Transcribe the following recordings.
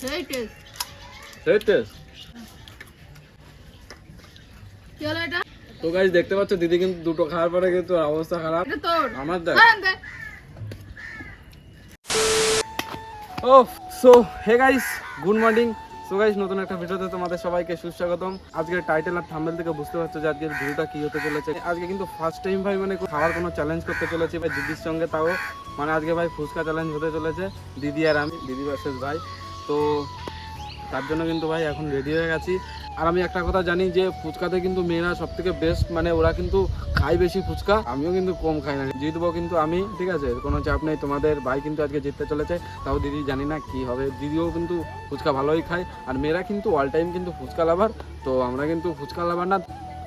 সেই টেস্ট সেই টেস্ট কি হলো এটা? তো গাইজ দেখতে পাচ্ছ দিদি কিন্তু দুটো খাওয়ার পরে কিন্তু অবস্থা খারাপ। এটা তোর। আমার দেখ। হ্যাঁ, ও so hey guys good morning so guys নতুন একটা ভিডিওতে তোমাদের সবাইকে সুস্বাগতম। আজকের টাইটেল আর থাম্বেল থেকে বুঝতে পারছ যে আজকের ভিডিওটা কি হতে চলেছে। আজকে কিন্তু ফার্স্ট টাইম ভাই মানে খাওয়ার কোনো চ্যালেঞ্জ করতে চলেছে ভাই দিদির সঙ্গে তাও মানে আজকে ভাই ফুচকা চ্যালেঞ্জ হতে চলেছে দিদি আর আমি দিদি ভার্সেস ভাই। তো তার জন্য কিন্তু ভাই এখন রেডি হয়ে গেছি। আর আমি একটা কথা জানি যে ফুচকাতে কিন্তু মেয়েরা সব থেকে বেস্ট মানে ওরা কিন্তু খায় বেশি ফুচকা। আমিও কিন্তু কম খাই না। জিতবো কিন্তু আমি, ঠিক আছে? কোনো চাপ নেই তোমাদের। ভাই কিন্তু আজকে জিততে চলেছে, তাও দিদি জানি না কি হবে। দিদিও কিন্তু ফুচকা ভালোই খায়। আর মেয়েরা কিন্তু অল টাইম কিন্তু ফুচকা লাভার তো আমরা কিন্তু ফুচকা লাভার না।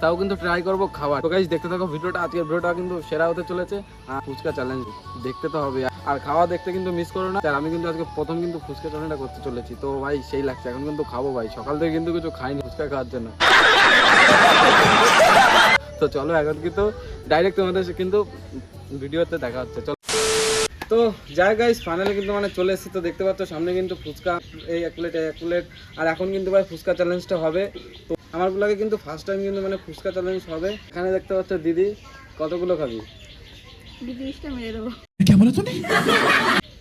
তাও কিন্তু ট্রাই করব খাবার। তো গাইজ দেখতে থাকো ভিডিওটা। আজকের ভিডিওটা কিন্তু সেরা হতে চলেছে। আর ফুচকা চ্যালেঞ্জ দেখতে তো হবে আর খাওয়া দেখতে কিন্তু মিস করো না। আর আমি কিন্তু আজকে প্রথম কিন্তু ফুচকা চ্যালেঞ্জটা করতে চলেছি। তো ভাই, সেই লাগছে। এখন কিন্তু খাব ভাই। সকাল থেকে কিন্তু কিছু খাইনি ফুচকা খাওয়ার জন্য। তো চলো, এখন কিন্তু ডাইরেক্ট তোমাদের কিন্তু ভিডিওতে দেখা হচ্ছে। চলো। তো যাই গাইস ফাইনালি কিন্তু মানে চলে এসেছি। তো দেখতে পাচ্ছ, সামনে কিন্তু ফুচকা, এই এক প্লেট এক প্লেট আর এখন কিন্তু ভাই ফুচকা চ্যালেঞ্জটা হবে। তো আমার ব্লগে কিন্তু ফার্স্ট টাইম কিন্তু মানে ফুচকা চ্যালেঞ্জ হবে। এখানে দেখতে পাচ্ছ দিদি কতগুলো খাবি? বিদেশটা মেরে দেবো।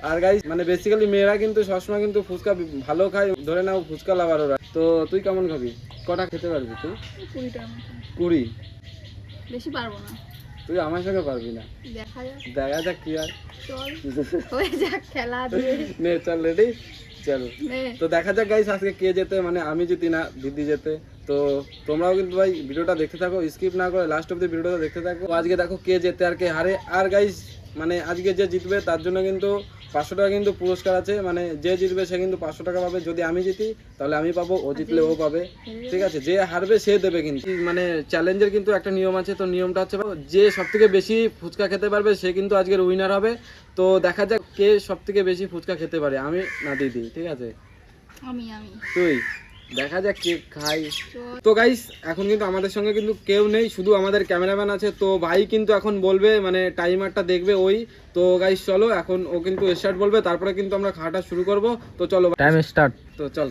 আর গাইস মানে বেসিক্যালি মেয়েরা কিন্তু সবসময় কিন্তু ফুচকা ভালো খায় ধরে নাও ফুচকা লাভার ওরা। তো তুই কেমন খাবি? কটা খেতে পারবি তুই? কুড়ি? বেশি পারব না। তুই আমার সঙ্গে পারবি না। দেখা যাক। দেখা কি আর খেলা দিয়ে নে চল রেডি চল। তো দেখা যাক গাইস আজকে কে যেতে মানে আমি জিতি না দিদি যেতে। তো তোমরাও কিন্তু ভাই ভিডিওটা দেখতে থাকো স্কিপ না করে লাস্ট অব্দি ভিডিওটা দেখতে থাকো। আজকে দেখো কে যেতে আর কে হারে। আর গাইজ মানে আজকে যে জিতবে তার জন্য কিন্তু পাঁচশো টাকা কিন্তু পুরস্কার আছে। মানে যে জিতবে সে কিন্তু পাঁচশো টাকা পাবে। যদি আমি জিতি তাহলে আমি পাবো ও জিতলে ও পাবে। ঠিক আছে যে হারবে সে দেবে কিন্তু। মানে চ্যালেঞ্জের কিন্তু একটা নিয়ম আছে তো নিয়মটা হচ্ছে যে সব থেকে বেশি ফুচকা খেতে পারবে সে কিন্তু আজকের উইনার হবে। তো দেখা যাক কে সব থেকে বেশি ফুচকা খেতে পারে। আমি না দিদি ঠিক আছে? আমি আমি। তুই? দেখা যাক কে খাই। তো গাইস এখন কিন্তু আমাদের সঙ্গে কিন্তু কেউ নেই শুধু আমাদের ক্যামেরাম্যান আছে। তো ভাই কিন্তু এখন বলবে মানে টাইমারটা দেখবে ওই। তো গাইস চলো এখন ও কিন্তু স্টার্ট বলবে তারপরে কিন্তু আমরা খাওয়াটা শুরু করব। তো চলো টাইম স্টার্ট তো চল।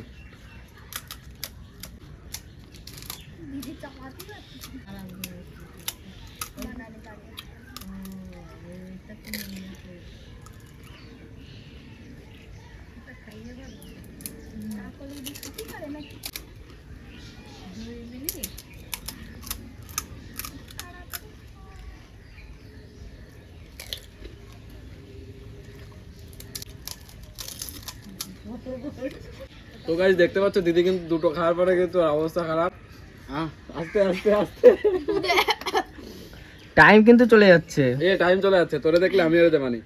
তো গাইস দেখতে পাচ্ছ দিদি কিন্তু দুটো খাওয়ার পরে কিন্তু অবস্থা খারাপ। আহ, আস্তে আস্তে আস্তে। টাইম কিন্তু চলে যাচ্ছে। এ টাইম চলে যাচ্ছে। তোরে দেখলে আমি এড়ে মানি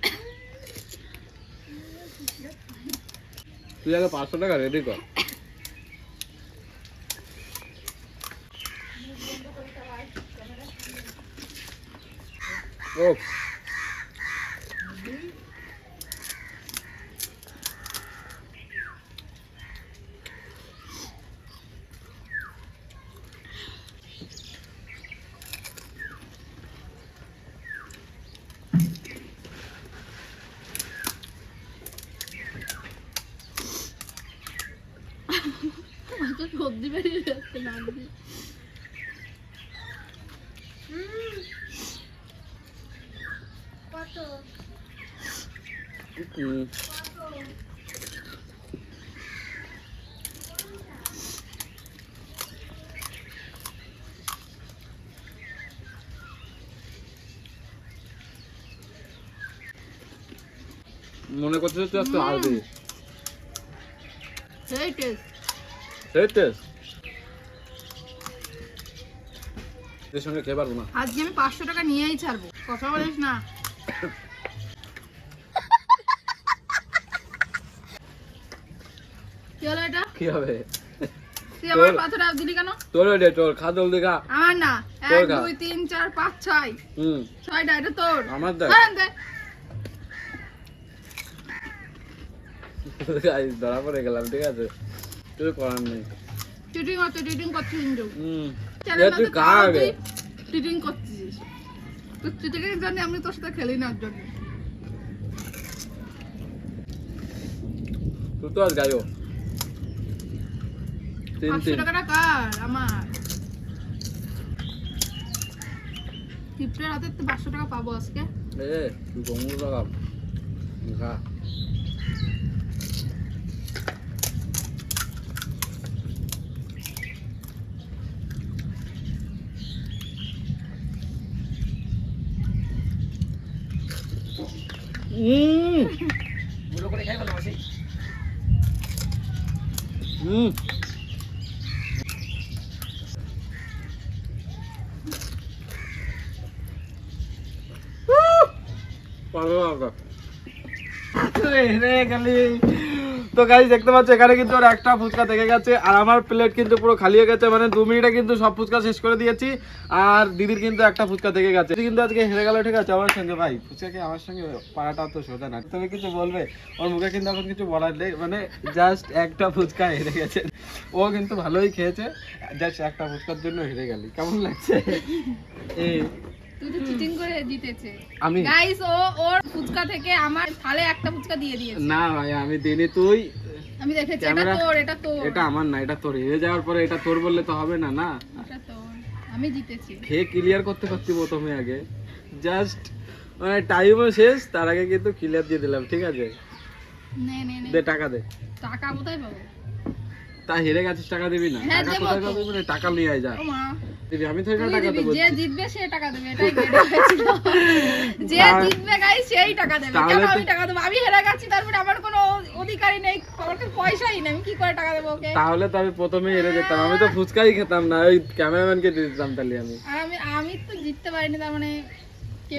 তুই আগে পাঁচশো টাকা রেডি কর। ও তো সবজি বেরিয়ে যাচ্ছে না মনে করছিস তুই আজকে হারবি। সেই টেস্ট। সেই টেস্ট? এর সঙ্গে খেয়ে পারব না। আজকে আমি পাঁচশো টাকা নিয়েই ছাড়বো। কথা বলিস না। কি হলো এটা? কি হবে? তুই আমার পাথরটা দিলি কেন? তোর রে তোর খা জলদি খা আমার না। এক দুই তিন চার পাঁচ ছয়। হুম। ছয়টা এটা তোর। আমার দেখ। হ্যাঁ, ধরা পড়ে গেলাম ঠিক আছে? কিছু করার নেই। করছিস হুম। তুই আগে চিটিং করছিস। তুই চিটিং জানি আমি তোর সাথে খেলি না জন্য। তুই তো আজ গাইও। তিন তিন। টাকাটা কার? আমার। কিপ্টের হাতে তো পাঁচশো টাকা পাবো আজকে। এ তুই গঙ্গুর লাগাম খা উম হুম ভালো লাগা তো গাইজ দেখতে পাচ্ছ এখানে কিন্তু ওর একটা ফুচকা থেকে গেছে। আর আমার প্লেট কিন্তু পুরো খালি হয়ে গেছে মানে দু মিনিটে কিন্তু সব ফুচকা শেষ করে দিয়েছি। আর দিদির কিন্তু একটা ফুচকা থেকে গেছে। কিন্তু আজকে হেরে গেল ঠিক আছে? আমার সঙ্গে ভাই ফুচকাকে আমার সঙ্গে পাড়াটা তো সোজা না। তুমি কিছু বলবে? ওর মুখে কিন্তু এখন কিছু বলার নেই মানে জাস্ট একটা ফুচকা হেরে গেছে। ও কিন্তু ভালোই খেয়েছে জাস্ট একটা ফুচকার জন্য হেরে গেলি। কেমন লাগছে? এই তুই তো চিটিং করে জিতেছে। আমি গাইস ও ওর ফুচকা থেকে আমার থালে একটা ফুচকা দিয়ে দিয়েছে। না ভাই আমি দিনি তুই আমি দেখেছি এটা তোর এটা তোর। এটা আমার না এটা তোর। যাওয়ার পরে এটা তোর বললে তো হবে না না? এটা তোর। আমি জিতেছি। খেয়ে ক্লিয়ার করতে করতে প্রথমে আগে। জাস্ট মানে টাইমও শেষ তার আগে কিন্তু ক্লিয়ার দিয়ে দিলাম ঠিক আছে? নে নে নে। দে টাকা দে। টাকা কোথায় পাবো? তা হেরে গেছিস টাকা দিবি না। হ্যাঁ, টাকা কোথায়। পাবি মানে টাকা নিয়ে আয় যা। দিবি আমি তো টাকা দিবি, যে জিতবে সে টাকা দেবে এটাই যে তাহলে- জিতবে গাই সেই টাকা দেবে। কেন আমি টাকা দেবো? আমি হেরে গেছি তারপরে আমার কোনো অধিকারই নেই আমার কাছে পয়সাই নেই আমি কি করে টাকা দেবো ওকে? তাহলে তো আমি প্রথমে হেরে যেতাম। আমি তো ফুচকাই খেতাম না ওই ক্যামেরাম্যানকে দিয়ে দিতাম তাহলে আমি। আমি আমি তো জিততে পারিনি তার মানে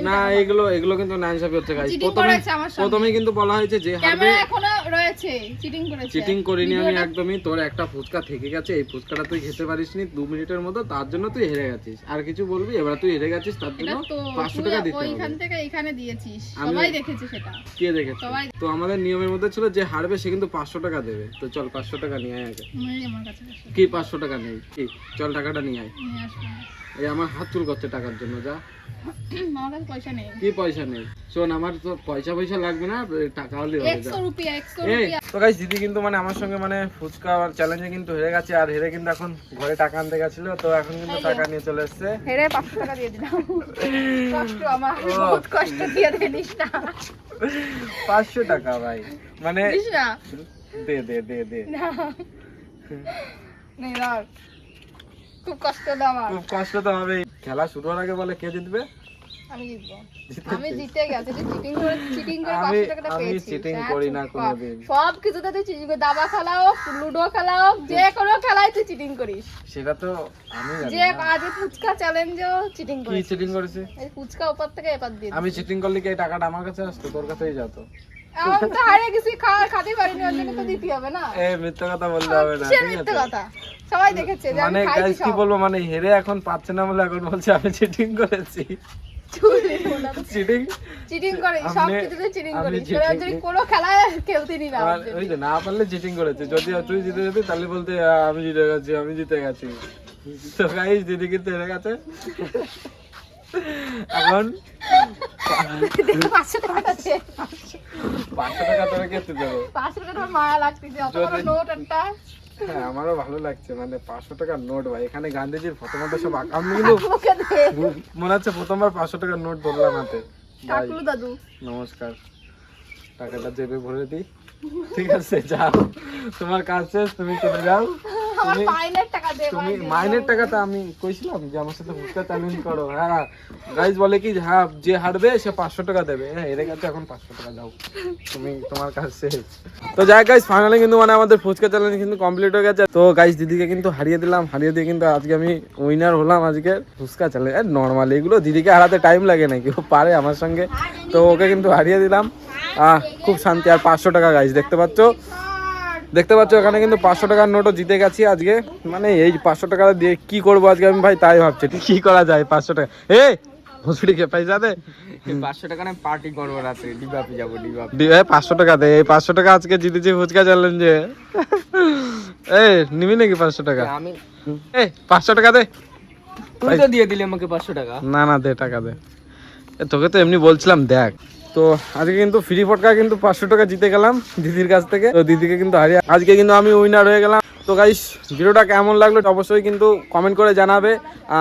না এগুলো এগুলো কিন্তু নাইন সাপি হচ্ছে Cheating প্রথমে। প্রথমেই কিন্তু বলা হয়েছে যে হারবে ক্যামেরা এখনও রয়েছে চিটিং করেছে। চিটিং করিনি আমি একদমই। তোর একটা ফুচকা থেকে গেছে এই ফুচকাটা তুই খেতে পারিসনি দু মিনিটের মতো তার জন্য তুই হেরে গেছিস। আর কিছু বলবি? এবার তুই হেরে গেছিস তার জন্য তো পাঁচশো তুই টাকা দিতে ওইখান হবে। থেকে এখানে দিয়েছিস। সবাই দেখেছে সেটা। কে দেখেছে? তো আমাদের নিয়মের মধ্যে ছিল যে হারবে সে কিন্তু পাঁচশো টাকা দেবে। তো চল পাঁচশো টাকা নিয়ে আয় আগে। আমার কাছে কি পাঁচশো টাকা নেই? কি? চল টাকাটা নিয়ে আয়। নিয়ে আসব। এই আমার হাত চুল করছে টাকার জন্য যা। আমার কাছে পয়সা নেই। কি পয়সা নেই? শোন আমার তো পয়সা পয়সা লাগবে না টাকা হলে হবে যা। একশো রুপিয়া একশো এই। রুপিয়া। তো গাইস দিদি কিন্তু মানে আমার সঙ্গে মানে ফুচকা চ্যালেঞ্জে কিন্তু হেরে গেছে আর হেরে কিন্তু এখন ঘরে টাকা আনতে গেছিল তো এখন কিন্তু টাকা নিয়ে চলে এসেছে। হেরে পাঁচশো টাকা দিয়ে দিলাম। কষ্ট আমার ও। বহুত কষ্ট দিয়ে দিলিস না পাঁচশো টাকা ভাই। মানে দিস না দে দে দে দে। না। নেই রাখ। খুব কষ্ট খুব কষ্ট তো হবেই। খেলা শুরু হওয়ার আগে বলে কে জিতবে? আমি জিতবো। আমি জিতে গেছি। চিটিং করে করে আমি হ্যাঁ, করি না কোনোদিন। সব কিছুতে তুই চিটিং করিস দাবা খেলা হোক লুডো খেলা হোক যে কোনো খেলায় তুই চিটিং করিস। সেটা তো আমি জানি যে না। ফুচকা চ্যালেঞ্জেও চিটিং কি চিটিং করেছে? এই ফুচকা উপর থেকে এপার দিয়ে আমি চিটিং করলে কি এই টাকাটা আমার কাছে আসতো? তোর কাছেই যেত আমি তো হারিয়ে গেছি খাওয়া খাতে পারিনি ওর জন্য তো দিতে হবে না। এ মিথ্যা কথা বললে হবে না মিথ্যে কথা। সবাই দেখেছে মানে গাইস কি বলব মানে হেরে এখন পাচ্ছে না বলে এখন বলছে আমি চিটিং করেছি। চুরি ওটা তো চিটিং চিটিং করে সব কিছুতে চিটিং আপনি যদি কোনো খেলায় খেলতে নি না ওই না পারলে চিটিং করেছে। যদি তুই জিতে যেতি তাহলে বলতে আমি জিতে গেছি আমি জিতে গেছি। তো গাইস দিদি কিন্তু হেরে গেছে? এখন পাঁচশো টাকা পাঁচশো টাকা তোরা কেটে দেবো পাঁচশো টাকা মায়া লাগতেছে অত বড় নোট একটা। হ্যাঁ আমারও ভালো লাগছে মানে পাঁচশো টাকার নোট ভাই। এখানে গান্ধীজির ফটো মতো সব আমি কিন্তু মনে হচ্ছে প্রথমবার পাঁচশো টাকার নোট ধরলাম হাতে। দাদু। নমস্কার। টাকাটা জেবে ভরে দিই। ঠিক আছে যাও। তোমার কাজ শেষ তুমি চলে যাও। আমার মাইনের টাকা দে তুমি মাইনের মাইনের টাকাটা আমি কইছিলাম যে আমার সাথে ফুচকা চ্যালেঞ্জ করো। হ্যাঁ গাইজ বলে কি হ্যাঁ যে হারবে সে পাঁচশো টাকা দেবে। হ্যাঁ এর কাছে এখন পাঁচশো টাকা দাও। তুমি তোমার শেষ তো যাই গাইজ ফাইনালি কিন্তু মানে আমাদের ফুচকা চ্যালেঞ্জ কিন্তু কমপ্লিট হয়ে গেছে। তো গাইজ দিদিকে কিন্তু হারিয়ে দিলাম। হারিয়ে দিয়ে কিন্তু আজকে আমি উইনার হলাম আজকে ফুচকা চ্যালেঞ্জ নর্মাল এগুলো দিদিকে হারাতে টাইম লাগে নাকি ও পারে আমার সঙ্গে। তো ওকে কিন্তু হারিয়ে দিলাম। আহ খুব শান্তি। আর পাঁচশো টাকা গাইজ দেখতে পাচ্ছ? দেখতে পাচ্ছ এখানে কিন্তু পাঁচশো টাকার নোটও জিতে গেছি আজকে। মানে এই পাঁচশো টাকা দিয়ে কি করব আজকে আমি ভাই তাই ভাবছি। কি করা যায় পাঁচশো টাকা? এ হসপিটাল কে পয়সা পাঁচশো টাকা না পার্টি করব রাত্রে ডিবাপি যাব ডিবাপি। পাঁচশো টাকা দে এই পাঁচশো টাকা আজকে জিতেছি ফুচকা চ্যালেঞ্জে এ। নিবি নাকি পাঁচশো টাকা? আমি পাঁচশো টাকা দে। তুই তো দিয়ে দিলি আমাকে পাঁচশো টাকা। না না দে টাকা দে। তোকে তো এমনি বলছিলাম দেখ। তো আজকে কিন্তু ফ্রি ফটকা কিন্তু পাঁচশো টাকা জিতে গেলাম দিদির কাছ থেকে। তো দিদিকে কিন্তু হারিয়ে আজকে কিন্তু আমি উইনার হয়ে গেলাম। তো গাইস ভিডিওটা কেমন লাগল অবশ্যই কিন্তু কমেন্ট করে জানাবে।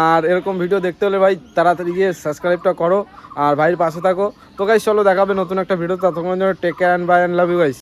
আর এরকম ভিডিও দেখতে হলে ভাই তাড়াতাড়ি গিয়ে সাবস্ক্রাইবটা করো। আর ভাইয়ের পাশে থাকো। তো গাইস চলো দেখাবে নতুন একটা ভিডিও ততক্ষণ take care and bye and love you guys